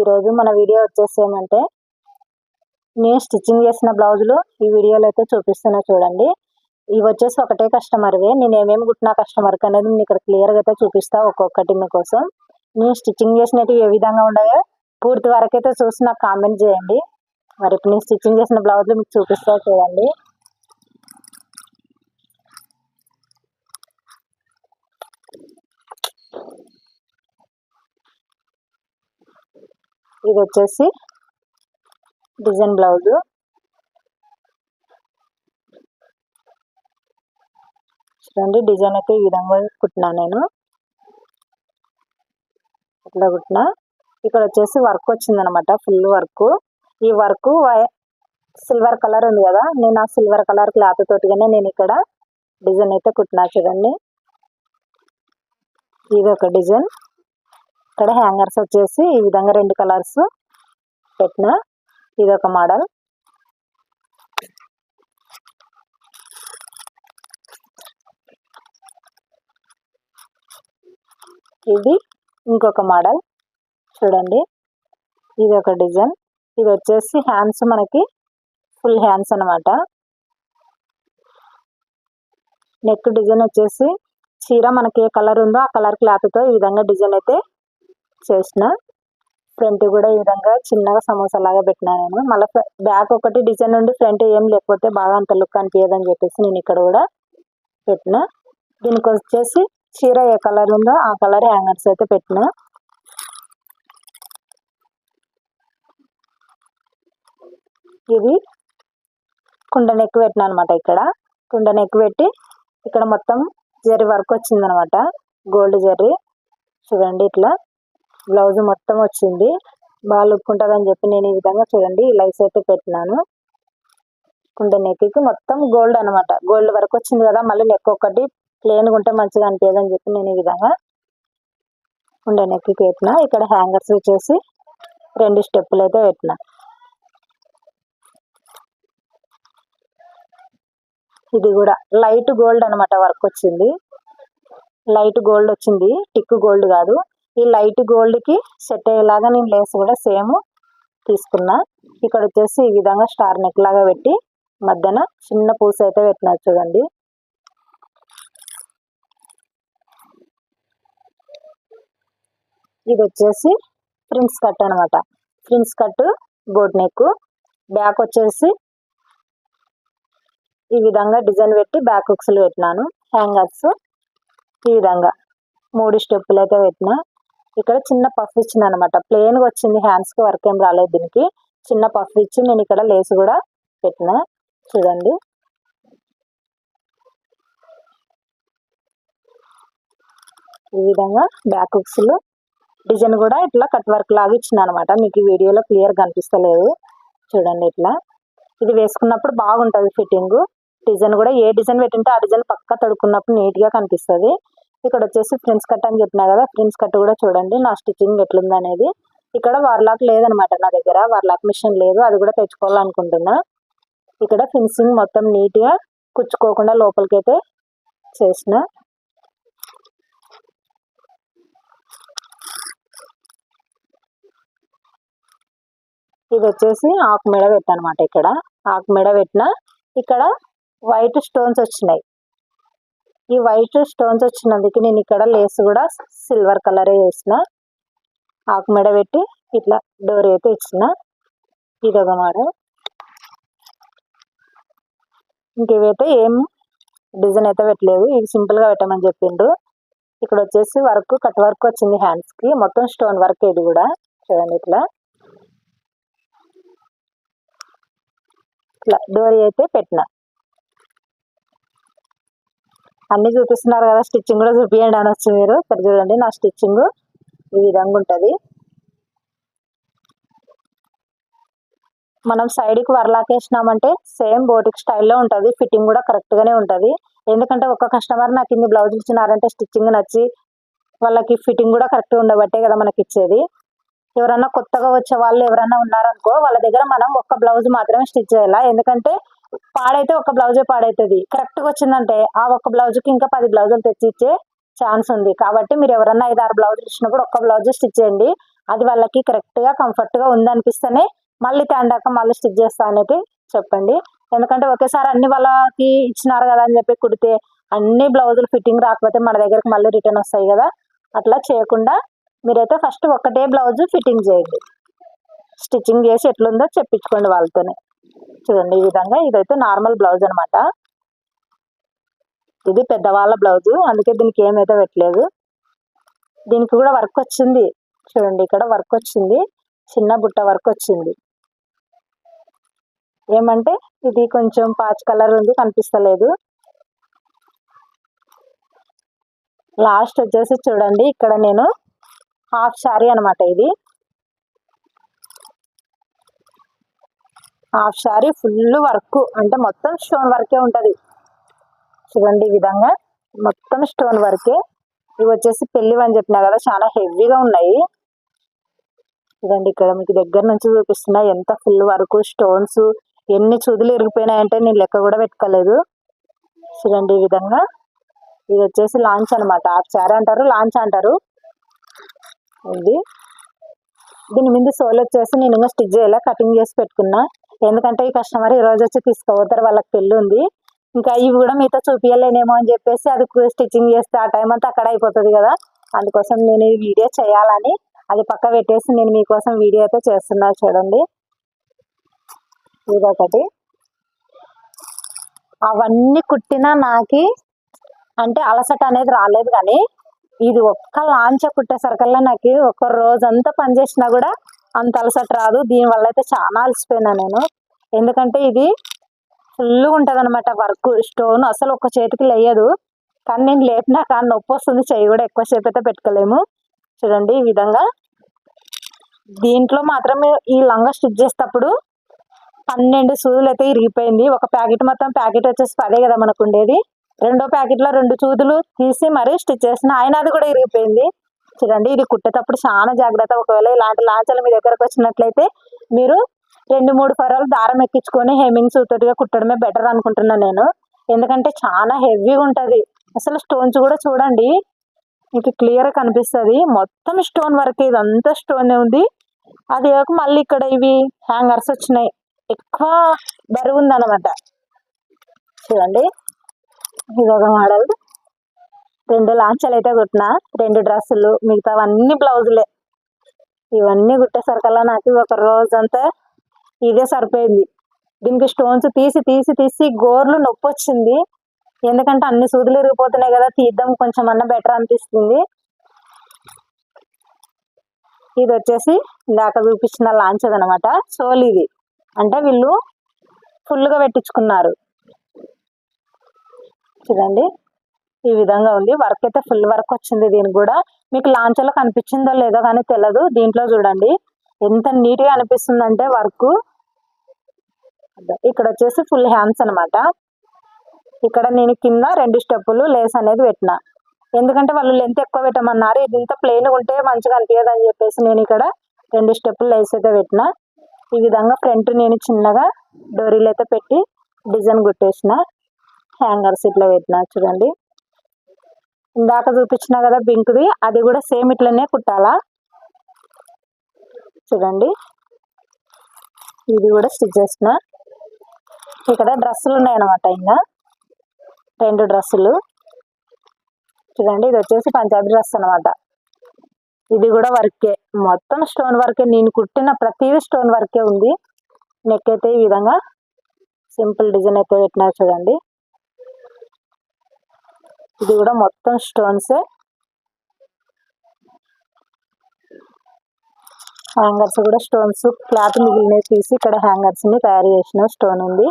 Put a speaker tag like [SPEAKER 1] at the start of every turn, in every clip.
[SPEAKER 1] ఈరోజు మన వీడియో వచ్చేసి ఏమంటే నేను స్టిచ్చింగ్ చేసిన బ్లౌజులు ఈ వీడియోలో అయితే చూపిస్తున్నా చూడండి. ఇవి వచ్చేసి ఒకటే కస్టమర్వే నేను ఏమేమి కుట్టినా కస్టమర్కి అనేది నేను ఇక్కడ క్లియర్గా అయితే చూపిస్తా ఒక్కొక్కటి మీకోసం. నేను స్టిచ్చింగ్ చేసినట్టు ఏ విధంగా ఉన్నాయో పూర్తి వరకు అయితే చూసి నాకు కామెంట్ చేయండి. మరి ఇప్పుడు నేను స్టిచ్చింగ్ చేసిన బ్లౌజులు మీకు చూపిస్తా చూడండి. ఇది వచ్చేసి డిజైన్ బ్లౌజు. చూడండి డిజైన్ అయితే ఈ విధంగా కుట్టినా నేను. ఇట్లా కుట్టినా. ఇక్కడ వచ్చేసి వర్క్ వచ్చిందనమాట ఫుల్ వర్క్. ఈ వర్క్ సిల్వర్ కలర్ ఉంది కదా నేను ఆ సిల్వర్ కలర్ క్లాత్ తోటిగానే నేను ఇక్కడ డిజైన్ అయితే కుట్టినా చూడండి. ఇది ఒక డిజైన్. ఇక్కడ హ్యాంగర్స్ వచ్చేసి ఈ విధంగా రెండు కలర్స్ పెట్టిన ఇది ఒక మోడల్. ఇది ఇంకొక మోడల్. చూడండి. ఇది ఒక డిజైన్. ఇది వచ్చేసి హ్యాండ్స్ మనకి ఫుల్ హ్యాండ్స్ అనమాట నెక్ డిజైన్ వచ్చేసి చీర మనకి ఏ కలర్ ఉందో ఆ కలర్ క్లాత్తో ఈ విధంగా డిజైన్ అయితే చేసిన. ఫ్రంట్ కూడా ఈ విధంగా చిన్నగా సమోసా లాగా పెట్టినా నేను. మళ్ళీ బ్యాక్ ఒకటి డిజైన్ ఉండి ఫ్రంట్ ఏం లేకపోతే బాగా అంత లుక్ అనిపించదని చెప్పేసి నేను ఇక్కడ కూడా పెట్టిన. దీనికి వచ్చేసి చీర ఏ కలర్ ఉందో ఆ కలర్ హ్యాంగర్స్ అయితే పెట్టిన. ఇది కుండ నెక్ పెట్టిన అనమాట ఇక్కడ. కుండ నెక్ పెట్టి ఇక్కడ మొత్తం జరి వర్క్ వచ్చిందనమాట గోల్డ్ జరి. చూడండి ఇట్లా. బ్లౌజ్ మొత్తం వచ్చింది. బాగా లుక్కుంటుందని చెప్పి నేను ఈ విధంగా చూడండి లైస్ అయితే పెట్టినాను. కుండ నెక్కి మొత్తం గోల్డ్ అనమాట గోల్డ్ వరకు వచ్చింది కదా మళ్ళీ నెక్ ఒకటి ప్లేన్గా ఉంటే మంచిగా అనిపించదు అని చెప్పి నేను ఈ విధంగా కుండ నెక్కి పెట్టిన. ఇక్కడ హ్యాంగర్స్ వచ్చేసి రెండు స్టెప్పులు అయితే పెట్టిన. ఇది కూడా లైట్ గోల్డ్ అనమాట వర్క్ వచ్చింది. లైట్ గోల్డ్ వచ్చింది టిక్ గోల్డ్ కాదు. ఈ లైట్ గోల్డ్కి సెట్ అయ్యేలాగా నేను లేస్ కూడా సేమ్ తీసుకున్నా. ఇక్కడ వచ్చేసి ఈ విధంగా స్టార్ నెక్ లాగా పెట్టి మధ్యన చిన్న పూస అయితే పెట్టినా చూడండి. ఇది వచ్చేసి ప్రిన్స్ కట్ అనమాట prince cut boat neck back వచ్చేసి ఈ విధంగా డిజైన్ పెట్టి బ్యాక్ హుక్స్లు పెట్టినాను. హ్యాంగర్స్ ఈ విధంగా. మూడు స్టెప్పులు అయితే పెట్టిన. ఇక్కడ చిన్న పఫ్ ఇచ్చింది అనమాట ప్లెయిన్గా వచ్చింది హ్యాండ్స్కి వర్క్ ఏం రాలేదు దీనికి. చిన్న పఫ్ ఇచ్చి నేను ఇక్కడ లేస్ కూడా పెట్టిన. చూడండి. ఈ విధంగా బ్యాక్ హుక్స్లు డిజైన్ కూడా ఇట్లా కట్ వర్క్ లాగా ఇచ్చిన అనమాట మీకు ఈ వీడియోలో క్లియర్ కనిపిస్తలేదు. చూడండి ఇట్లా. ఇది వేసుకున్నప్పుడు బాగుంటుంది ఫిట్టింగ్ డిజైన్ కూడా ఏ డిజైన్ పెట్టింటే ఆ డిజైన్ పక్క తడుకున్నప్పుడు నీట్గా కనిపిస్తుంది. ఇక్కడ వచ్చేసి ఫ్రెండ్స్ కట్ అని చెప్పినా కదా ఫ్రెండ్స్ కట్ కూడా చూడండి నా స్టిచ్చింగ్ ఎట్లుంది అనేది. ఇక్కడ వార్లాక్ లేదనమాట నా దగ్గర వార్లాక్ మిషన్ లేదు అది కూడా తెచ్చుకోవాలనుకుంటున్నా. ఇక్కడ ఫినిషింగ్ మొత్తం నీట్గా కుచ్చుకోకుండా లోపలికి అయితే చేసిన. ఇది వచ్చేసి ఆకు మెడ పెట్టనమాట ఇక్కడ. ఆకు మెడ పెట్టిన ఇక్కడ వైట్ స్టోన్స్ వచ్చినాయి. ఈ వైట్ స్టోన్స్ వచ్చినందుకు నేను ఇక్కడ లేస్ కూడా సిల్వర్ కలర్ వేసిన. ఆకు మెడ పెట్టి ఇట్లా డోర్ అయితే ఇచ్చిన. ఇది ఒక మోడల్ ఇంకేవైతే ఏం డిజైన్ అయితే పెట్టలేదు. ఇవి సింపుల్గా పెట్టమని చెప్పిండు ఇక్కడ వచ్చేసి వర్క్ కట్ వర్క్ వచ్చింది హ్యాండ్స్కి మొత్తం స్టోన్ వర్క్ ఇది కూడా. చూడండి ఇట్లా. ఇట్లా డోరీ అయితే పెట్టిన. అన్ని చూపిస్తున్నారు కదా స్టిచ్చింగ్ కూడా చూపించండి అనొచ్చు మీరు. ఇక్కడ చూడండి నా స్టిచ్చింగ్ ఈ విధంగా ఉంటుంది. మనం సైడ్కి వర్లాకేసినామంటే సేమ్ బోటిక్ స్టైల్లో ఉంటుంది. ఫిట్టింగ్ కూడా కరెక్ట్గానే ఉంటుంది. ఎందుకంటే ఒక కస్టమర్ నాకు ఇన్ని బ్లౌజ్ ఇచ్చినారంటే స్టిచ్చింగ్ నచ్చి వాళ్ళకి ఫిట్టింగ్ కూడా కరెక్ట్గా ఉండబట్టే కదా మనకి ఇచ్చేది ఎవరన్నా కొత్తగా వచ్చే వాళ్ళు ఎవరన్నా ఉన్నారనుకో వాళ్ళ దగ్గర మనం ఒక్క బ్లౌజ్ మాత్రమే స్టిచ్ చేయాలా? ఎందుకంటే పాడైతే ఒక బ్లౌజే పాడైతుంది. కరెక్ట్గా వచ్చిందంటే ఆ ఒక్క బ్లౌజ్కి ఇంకా పది బ్లౌజులు తెచ్చి ఇచ్చే ఛాన్స్ ఉంది. కాబట్టి మీరు ఎవరన్నా ఐదు ఆరు బ్లౌజులు ఇచ్చినప్పుడు ఒక్క బ్లౌజ్ స్టిచ్ చేయండి. అది వాళ్ళకి కరెక్ట్గా కంఫర్ట్గా ఉందనిపిస్తేనే మళ్ళీ తేండాక మళ్ళీ స్టిచ్ చేస్తా అనేది చెప్పండి. ఎందుకంటే ఒకేసారి అన్ని వాళ్ళకి ఇచ్చినారు కదా అని చెప్పి కుడితే అన్ని బ్లౌజులు ఫిట్టింగ్ రాకపోతే మన దగ్గరకు మళ్ళీ రిటర్న్ వస్తాయి కదా. అట్లా చేయకుండా మీరైతే ఫస్ట్ ఒకటే బ్లౌజ్ ఫిట్టింగ్ చేయండి. స్టిచ్చింగ్ చేసి ఎట్లుందో చెప్పించుకోండి వాళ్ళతోనే. చూడండి ఈ విధంగా ఇదైతే నార్మల్ బ్లౌజ్ అనమాట ఇది పెద్దవాళ్ళ బ్లౌజు అందుకే దీనికి ఏమైతే పెట్టలేదు. దీనికి కూడా వర్క్ వచ్చింది. చూడండి ఇక్కడ వర్క్ వచ్చింది. చిన్న బుట్ట వర్క్ వచ్చింది. ఏమంటే ఇది కొంచెం పాచ్ కలర్ ఉంది కనిపిస్తలేదు. లాస్ట్ వచ్చేసి చూడండి ఇక్కడ నేను హాఫ్ శారీ అనమాట ఇది. Half sari full work. అంటే మొత్తం స్టోన్ వర్కే ఉంటుంది. చూడండి ఈ విధంగా. మొత్తం స్టోన్ వర్కే. ఇవి వచ్చేసి పెళ్ళి అని చెప్పినా కదా చాలా హెవీగా ఉన్నాయి. చూడండి ఇక్కడ మీకు దగ్గర నుంచి చూపిస్తున్నా ఎంత ఫుల్ వర్క్ స్టోన్స్ ఎన్ని చూదులు ఇరిగిపోయినాయంటే నేను లెక్క కూడా పెట్టుకోలేదు. చూడండి ఈ విధంగా. ఇది వచ్చేసి లాంచ్ అనమాట హాఫ్ శారీ అంటారు లాంచ్ అంటారు. ఇది. దీని మీద సోల్ వచ్చేసి నేను ఇంకా స్టిచ్ చేయాలా కటింగ్ చేసి పెట్టుకున్నా. ఎందుకంటే ఈ కస్టమర్ ఈ రోజు వచ్చి తీసుకోపోతారు వాళ్ళకి పెళ్ళి ఉంది. ఇంకా ఇవి కూడా మీతో చూపించలేనేమో అని చెప్పేసి అది స్టిచ్చింగ్ చేస్తే ఆ టైం అంతా అక్కడ అయిపోతుంది కదా. అందుకోసం నేను ఈ వీడియో చేయాలని అది పక్క పెట్టేసి నేను మీకోసం వీడియో అయితే చేస్తున్నా చూడండి. ఇదొకటి. అవన్నీ కుట్టినా నాకి అంటే అలసట అనేది రాలేదు కానీ ఇది ఒక్క లాంచ కుట్టేసరికల్లా నాకు ఒక రోజంతా పనిచేసినా కూడా అంత అలసట రాదు. దీనివల్ల అయితే చాలా అలసిపోయినా నేను. ఎందుకంటే ఇది ఫుల్గా ఉంటుంది అనమాట వర్క్ స్టోన్. అసలు ఒక చేతికి లేయదు. కానీ నేను లేపినా కానీ నొప్పి వస్తుంది. చెయ్యి కూడా ఎక్కువసేపు అయితే పెట్టుకోలేము. చూడండి ఈ విధంగా. దీంట్లో మాత్రమే ఈ లంగా స్టిచ్ చేసేటప్పుడు పన్నెండు సూదులు అయితే ఇరిగిపోయింది. ఒక ప్యాకెట్ మొత్తం ప్యాకెట్ వచ్చేసి పదే కదా మనకు ఉండేది. రెండో ప్యాకెట్లో రెండు చూదులు తీసి మరీ స్టిచ్ చేసిన. ఆయన అది కూడా ఇరిగిపోయింది. చూడండి ఇది కుట్టేటప్పుడు చాలా జాగ్రత్త. ఒకవేళ ఇలాంటి లాంచలు మీ దగ్గరకు వచ్చినట్లయితే మీరు రెండు మూడు ఫరాలు దారం ఎక్కించుకొని హెమింగ్ తోటిగా కుట్టడమే బెటర్ అనుకుంటున్నాను నేను. ఎందుకంటే చాలా హెవీగా ఉంటుంది. అసలు స్టోన్స్ కూడా చూడండి మీకు క్లియర్గా కనిపిస్తుంది. మొత్తం స్టోన్ వర్క్ ఇదంతా స్టోనే ఉంది. అది కాక మళ్ళీ ఇక్కడ ఇవి హ్యాంగర్స్ వచ్చినాయి. ఎక్కువ బరువు ఉందన్నమాట. చూడండి ఇదొక మోడల్. రెండు లాంచాలు అయితే కుట్టిన రెండు డ్రెస్సులు మిగతావన్నీ బ్లౌజులే. ఇవన్నీ కుట్టేసరికల్లా నాకు ఒక రోజంతా ఇదే సరిపోయింది. దీనికి స్టోన్స్ తీసి తీసి తీసి గోర్లు నొప్పి వచ్చింది ఎందుకంటే అన్ని సూదులు ఇరిగిపోతున్నాయి కదా తీద్దాం కొంచెం అన్న బెటర్ అనిపిస్తుంది. ఇది వచ్చేసి ఇందాక చూపించిన లాంచ్ అనమాట సోల్ ఇది. అంటే వీళ్ళు ఫుల్గా పెట్టించుకున్నారు. చూడండి. ఈ విధంగా ఉంది. వర్క్ అయితే ఫుల్ వర్క్ వచ్చింది దీనికి కూడా. మీకు లాంచ్లో కనిపించిందో లేదో కానీ తెలియదు దీంట్లో చూడండి. ఎంత నీట్గా అనిపిస్తుంది అంటే వర్క్. ఇక్కడ వచ్చేసి ఫుల్ హ్యాండ్స్ అనమాట ఇక్కడ నేను కింద రెండు స్టెప్పులు లేస్ అనేది పెట్టిన. ఎందుకంటే వాళ్ళు లెంత్ ఎక్కువ పెట్టమన్నారు. ఇది ఇంత ప్లెయిన్ ఉంటే మంచిగా అనిపించదు అని చెప్పేసి నేను ఇక్కడ రెండు స్టెప్పులు లేస్ అయితే పెట్టిన. ఈ విధంగా ఫ్రంట్ నేను చిన్నగా డోరీలు అయితే పెట్టి డిజైన్ కుట్టేసిన. హ్యాంగర్స్ ఇట్లా పెట్టిన. చూడండి. ఇందాక చూపించిన కదా బింక్ది అది కూడా సేమ్ ఇట్లనే కుట్టాలా? చూడండి. ఇది కూడా స్టిచ్ చేసిన. ఇక్కడ డ్రెస్సులు ఉన్నాయన్నమాట ఇంకా రెండు డ్రెస్సులు. చూడండి ఇది వచ్చేసి పంజాబీ డ్రెస్ అనమాట ఇది కూడా వర్కే. మొత్తం స్టోన్ వర్కే. నేను కుట్టిన ప్రతిదీ స్టోన్ వర్కే ఉంది. నెక్ అయితే ఈ విధంగా సింపుల్ డిజైన్ అయితే పెట్టినారు చూడండి. ఇది కూడా మొత్తం స్టోన్సే. హ్యాంగర్స్ కూడా స్టోన్స్ క్లాత్ మిగిలినవి తీసి ఇక్కడ హ్యాంగర్స్ని తయారు చేసిన స్టోన్ ఉంది.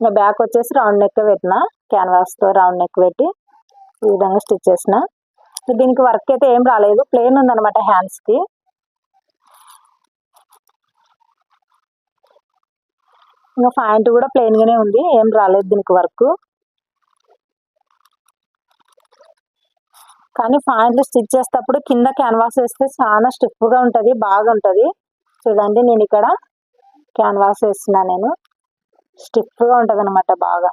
[SPEAKER 1] ఇంకా బ్యాక్ వచ్చేసి రౌండ్ నెక్ పెట్టిన క్యాన్వాస్తో రౌండ్ నెక్ పెట్టి ఈ విధంగా స్టిచ్ చేసిన. దీనికి వర్క్ అయితే ఏం రాలేదు ప్లేన్ ఉందన్నమాట హ్యాండ్స్ ఇంకా ప్యాంట్ కూడా ప్లెయిన్గానే ఉంది. ఏం రాలేదు దీనికి వర్క్. కానీ ప్యాంట్లు స్టిచ్ చేసేటప్పుడు కింద క్యాన్వాస్ వేస్తే చాలా స్టిఫ్గా ఉంటుంది బాగా ఉంటుంది. చూడండి నేను ఇక్కడ క్యాన్వాస్ వేస్తున్నా నేను. స్టిఫ్గా ఉంటుంది అనమాట బాగా.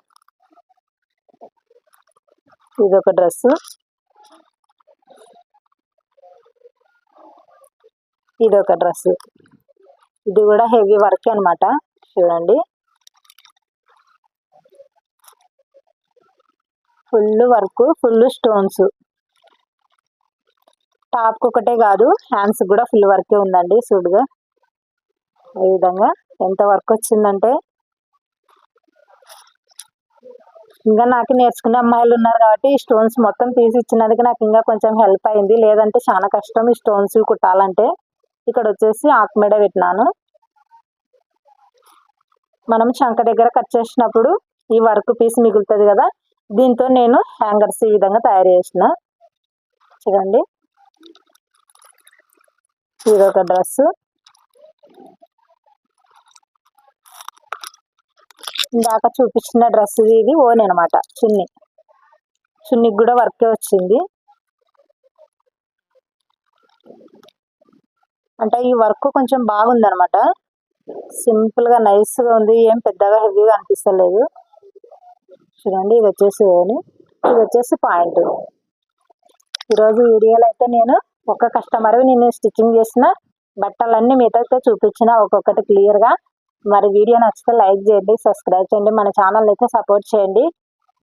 [SPEAKER 1] ఇది ఒక డ్రెస్ ఇది ఒక డ్రెస్ ఇది కూడా హెవీ వర్క్ అనమాట చూడండి. Full work full stones. Top ఒకటే కాదు హ్యాండ్స్ కూడా ఫుల్ వర్కే ఉందండి చూడుగా ఈ విధంగా ఎంత వర్క్ వచ్చిందంటే. ఇంకా నాకు నేర్చుకునే అమ్మాయిలు ఉన్నారు కాబట్టి ఈ స్టోన్స్ మొత్తం తీసి ఇచ్చినందుకు నాకు ఇంకా కొంచెం హెల్ప్ అయింది. లేదంటే చాలా కష్టం ఈ స్టోన్స్ కుట్టాలంటే. ఇక్కడ వచ్చేసి ఆకుమెడ పెట్టినాను. మనం చంక దగ్గర కట్ చేసినప్పుడు ఈ వర్క్ పీస్ మిగులుతుంది కదా దీంతో నేను హ్యాంగర్స్ ఈ విధంగా తయారు చేసిన. చూడండి. ఇది ఒక డ్రెస్. ఇందాక చూపించిన డ్రెస్ ఇది ఓన్ అనమాట చున్ని. చున్నికి కూడా వర్కే వచ్చింది. అంటే ఈ వర్క్ కొంచెం బాగుంది అనమాట సింపుల్గా నైస్ ఉంది ఏం పెద్దగా హెవీగా అనిపిస్తలేదు. చూడండి ఇది వచ్చేసి ఓని. ఇది వచ్చేసి పాయింట్. ఈరోజు వీడియోలో అయితే నేను ఒక కస్టమర్ నేను స్టిచ్చింగ్ చేసిన బట్టలన్నీ మీతో చూపించిన ఒక్కొక్కటి క్లియర్గా. మరి వీడియో నచ్చితే లైక్ చేయండి సబ్స్క్రైబ్ చేయండి మన ఛానల్ అయితే సపోర్ట్ చేయండి.